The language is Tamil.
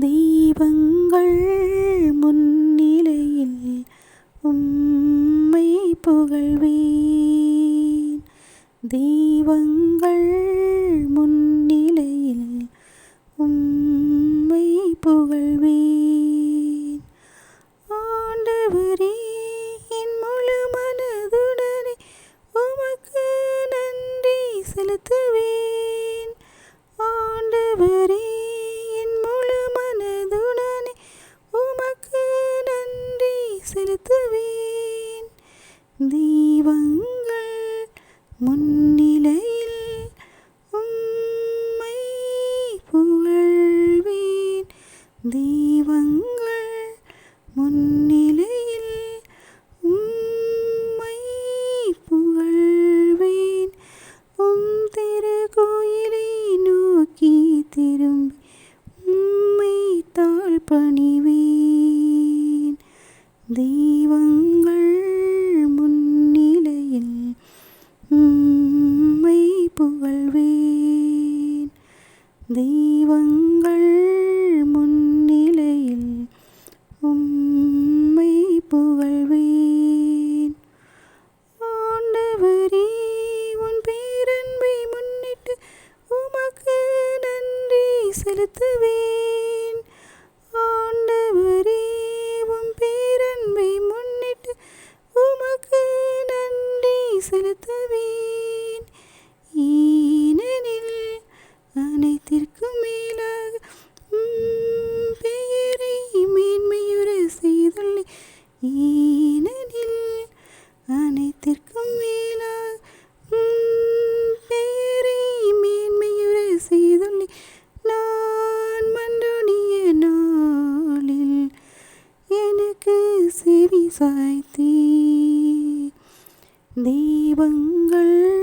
தெய்வங்கள் முன்னிலையில் உம்மை புகழ்வேன். தெய்வங்கள் தெய்வங்கள் முன்னிலையில் உம்மை புகழ்வேன் தெய்வங்கள் முன்னிலையில் உம்மை புகழ்வேன் உம் திருக்கோயிலை நோக்கி திரும்பி உம்மை தாழ் பணிவேன் தெய்வங்கள் முன்னிலையில் உம்மை புகழ்வேன். தெய்வங்கள் முன்னிலையில் உம்மை புகழ்வேன். ஆண்டவரே உன் பேரன்பை முன்னிட்டு உமக்கு நன்றி செலுத்துவேன். செலுத்துவேன். ஏனெனில் அனைத்திற்கும் மேலாக பெயரை மேன்மையுற செய்துள்ளே. ஏனெனில் அனைத்திற்கும் மேலாக பெயரை மேன்மையுற செய்துள்ளே. நான் மன்றோனிய நாளில் எனக்கு செவி சாய்த்தேன் தெய்வங்கள்